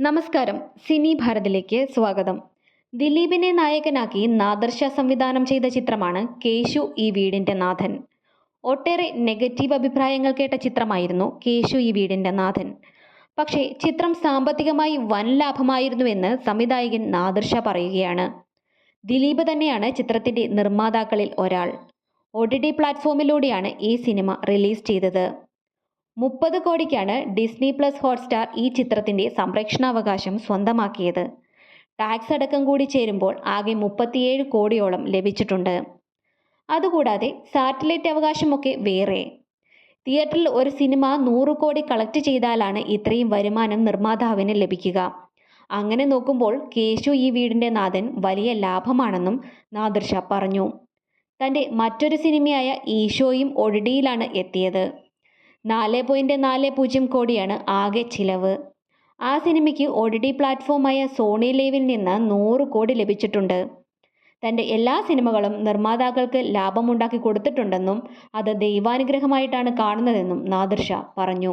നമസ്കാരം. സിനി ഭാരതിലേക്ക് സ്വാഗതം. ദിലീപിനെ നായകനാക്കി നാദർശ സംവിധാനം ചെയ്ത ചിത്രമാണ് കേശു ഈ വീടിന്റെ നാഥൻ. ഒട്ടേറെ നെഗറ്റീവ് അഭിപ്രായങ്ങൾ കേട്ട ചിത്രമായിരുന്നു കേശു ഈ വീടിന്റെ നാഥൻ. പക്ഷേ ചിത്രം സാമ്പത്തികമായി വൻ ലാഭമായിരുന്നുവെന്ന് സംവിധായകൻ നാദർശ പറയുകയാണ്. ദിലീപ് തന്നെയാണ് ചിത്രത്തിന്റെ നിർമ്മാതാക്കളിൽ ഒരാൾ. ഒ ടി ടി പ്ലാറ്റ്ഫോമിലൂടെയാണ് ഈ സിനിമ റിലീസ് ചെയ്തത്. മുപ്പത് കോടിക്കാണ് ഡിസ്നി പ്ലസ് ഹോട്ട്സ്റ്റാർ ഈ ചിത്രത്തിന്റെ സംരക്ഷണാവകാശം സ്വന്തമാക്കിയത്. ടാക്സ് അടക്കം കൂടി ചേരുമ്പോൾ ആകെ മുപ്പത്തിയേഴ് കോടിയോളം ലഭിച്ചിട്ടുണ്ട്. അതുകൂടാതെ സാറ്റലൈറ്റ് അവകാശമൊക്കെ വേറെ. തിയേറ്ററിൽ ഒരു സിനിമ നൂറ് കോടി കളക്ട് ചെയ്താലാണ് ഇത്രയും വരുമാനം നിർമ്മാതാവിന് ലഭിക്കുക. അങ്ങനെ നോക്കുമ്പോൾ കേശു ഈ വീടിന്റെ നാഥൻ വലിയ ലാഭമാണെന്നും നാദിർഷ പറഞ്ഞു. തന്റെ മറ്റൊരു സിനിമയായ ഈശോയും ഒഴിടിയിലാണ് എത്തിയത്. നാല് പോയിന്റ് നാല് പൂജ്യം കോടിയാണ് ആകെ ചിലവ്. ആ സിനിമയ്ക്ക് ഒ ഡി ഡി പ്ലാറ്റ്ഫോമായ സോണി ലൈവിൽ നിന്ന് നൂറ് കോടി ലഭിച്ചിട്ടുണ്ട്. തന്റെ എല്ലാ സിനിമകളും നിർമ്മാതാക്കൾക്ക് ലാഭമുണ്ടാക്കി കൊടുത്തിട്ടുണ്ടെന്നും അത് ദൈവാനുഗ്രഹമായിട്ടാണ് കാണുന്നതെന്നും നാദിർഷ പറഞ്ഞു.